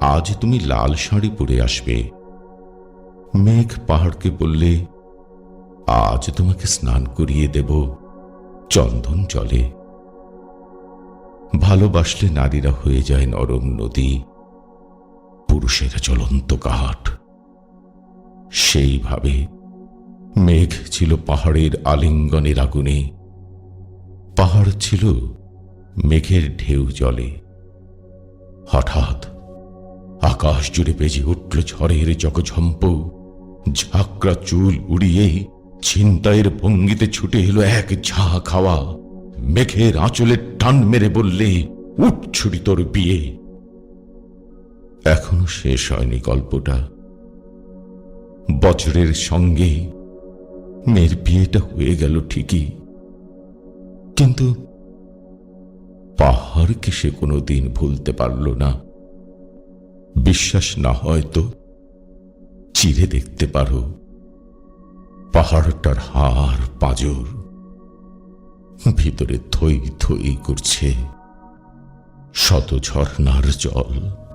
আজ তুমি লাল শাড়ি পরে আসবে। মেঘ পাহাড়কে বললে, আজ তোমাকে স্নান করিয়ে দেব। চন্দন জলে। ভালোবাসলে নারীরা হয়ে যায় নরম নদী। পুরুষেরা চলন্ত কাঠ সেইভাবে মেঘ ছিল পাহাড়ের আলিঙ্গনের আগুনে। পাহাড় ছিল মেঘের ঢেউ জলে। হঠাৎ আকাশ জুড়ে বেজে উঠল ঝড়ের জগঝম্প। ঝাঁকড়া চুল উড়িয়ে ছিনতাইয়ের ভঙ্গিতে ছুটে এলো এক ঝা খাওয়া। মেঘের আঁচলে টান মেরে বললে, উঠ ছুটি তোর বিয়ে। এখনও শেষ হয়নি গল্পটা। বছরের সঙ্গে মেয়ের বিয়েটা হয়ে গেল ঠিকই। কিন্তু পাহাড়কে সে কোনো দিন ভুলতে পারল না। বিশ্বাস না হয় তো? চিরে দেখতে পারো, পাহাড়টার হার পাজর, ভিতরে থই থই করছে, শত ঝর্ণার জল।